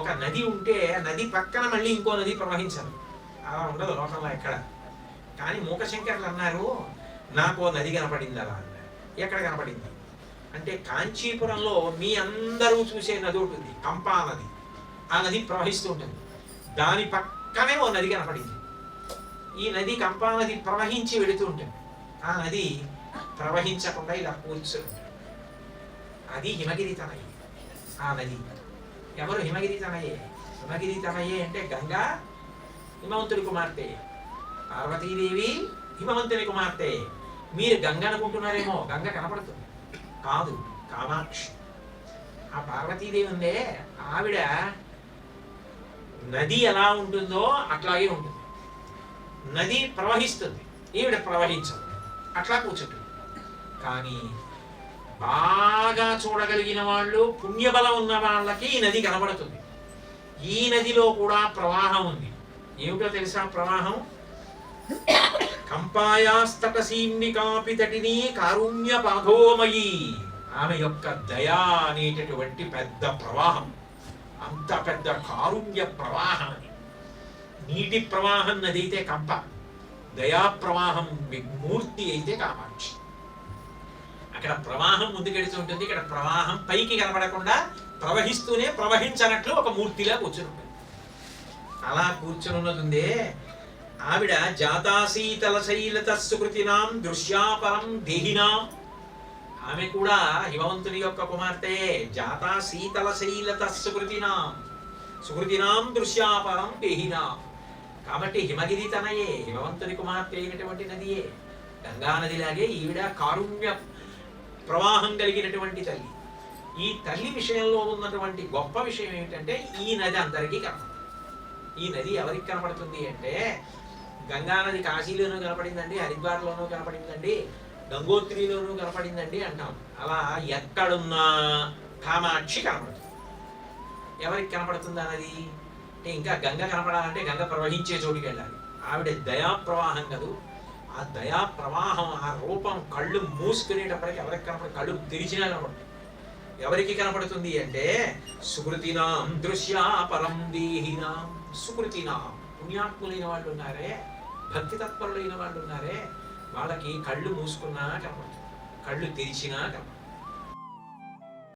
ఒక నది ఉంటే ఆ నది పక్కన మళ్ళీ ఇంకో నది ప్రవహించదు. అలా ఉండదు లోకంలో ఎక్కడ. కానీ మూకశంకర్లు అన్నారు నాకు ఓ నది కనపడింది అలా అన్నారు ఎక్కడ కనపడింది? అంటే కాంచీపురంలో మీ అందరూ చూసే నది ఉంటుంది కంపా నది. ఆ నది ప్రవహిస్తూ ఉంటుంది. దాని పక్కనే ఓ నది కనపడింది. ఈ నది కంపా నది ప్రవహించి వెళుతూ ఉంటుంది. ఆ నది ప్రవహించకుండా ఇలా కూర్చుంటుంది అది హిమగిరి తనయి ఆ నది. ఎవరు హిమగిరి తనయే హిమగిరి తనయే అంటే గంగా హిమవంతుడి కుమార్తె. పార్వతీదేవి హిమవంతుని కుమార్తె. మీరు గంగ అనుకుంటున్నారేమో గంగ కనపడుతుంది. కాదు కామాక్షి. ఆ పార్వతీదేవి ఉందే ఆవిడ నది ఎలా ఉంటుందో అట్లాగే ఉంటుంది. నది ప్రవహిస్తుంది. ఈవిడ ప్రవహించదు. అట్లా కూర్చుంటుంది. కానీ బాగా చూడగలిగిన వాళ్ళు పుణ్యబలం ఉన్న వాళ్ళకి ఈ నది కనబడుతుంది. ఈ నదిలో కూడా ప్రవాహం ఉంది. ఏమిటో తెలుసా ప్రవాహం? కంపాయాస్తటసీమ్నికాపి తటిని కారుణ్య పాధోమయి ఆమె యొక్క దయా అనేటటువంటి పెద్ద ప్రవాహం. అంత పెద్ద కారుణ్య ప్రవాహం అది. నీటి ప్రవాహం నది అయితే కంప. దయా ప్రవాహం మూర్తి అయితే కామాక్షి. అక్కడ ప్రవాహం ముందుకెడుతుంటుంది ఇక్కడ ప్రవాహం పైకి కనబడకుండా ప్రవహిస్తూనే ప్రవహించనట్లు ఒక మూర్తిలా కూర్చుని ఉంటుంది అలా కూర్చుని ఉన్నదుందే ఆవిడ జాతాశీతల శైలత సుకృతినాం దృశ్యాపరం దేహినాం. ఆమె కూడా హిమవంతుని యొక్క కుమార్తె జాతా శీతల శైలత సుకృతినాం. సుకృతినాం దృశ్యాపరం దేహినాం. కాబట్టి హిమగిరి తనయే హిమవంతుని కుమార్తె అయినటువంటి నదియే. గంగా నదిలాగే ఈవిడ కారుణ్య. ప్రవాహం కలిగినటువంటి తల్లి. ఈ తల్లి విషయంలో ఉన్నటువంటి గొప్ప విషయం ఏమిటంటే ఈ నది అందరికీ కనపడుతుంది ఈ నది ఎవరికి కనపడుతుంది అంటే గంగా నది కాశీలోనూ కనపడిందండి హరిద్వార్లోనూ కనపడిందండి గంగోత్రిలోనూ కనపడిందండి అంటాం. అలా ఎక్కడున్నా కామాక్షి కనపడుతుంది. ఎవరికి కనపడుతుంది అన్నది అంటే ఇంకా గంగ కనపడాలంటే గంగ ప్రవహించే చోటుకి వెళ్ళాలి. ఆవిడ దయా ప్రవాహం కదూ ఆ దయా ప్రవాహం ఆ రూపం కళ్ళు మూసుకునేటప్పటికి ఎవరికి కనపడ కళ్ళు తెరిచినా కనపడుతుంది ఎవరికి కనపడుతుంది అంటే సుకృతినాం దృశ్యా పరం దేహినాం. సుకృతినాం. పుణ్యాత్ములైన వాళ్ళు ఉన్నారే భక్తి తత్పరులైన వాళ్ళు ఉన్నారే వాళ్ళకి కళ్ళు మూసుకున్నా కనపడుతుంది కళ్ళు తెరిచినా కనపడుతుంది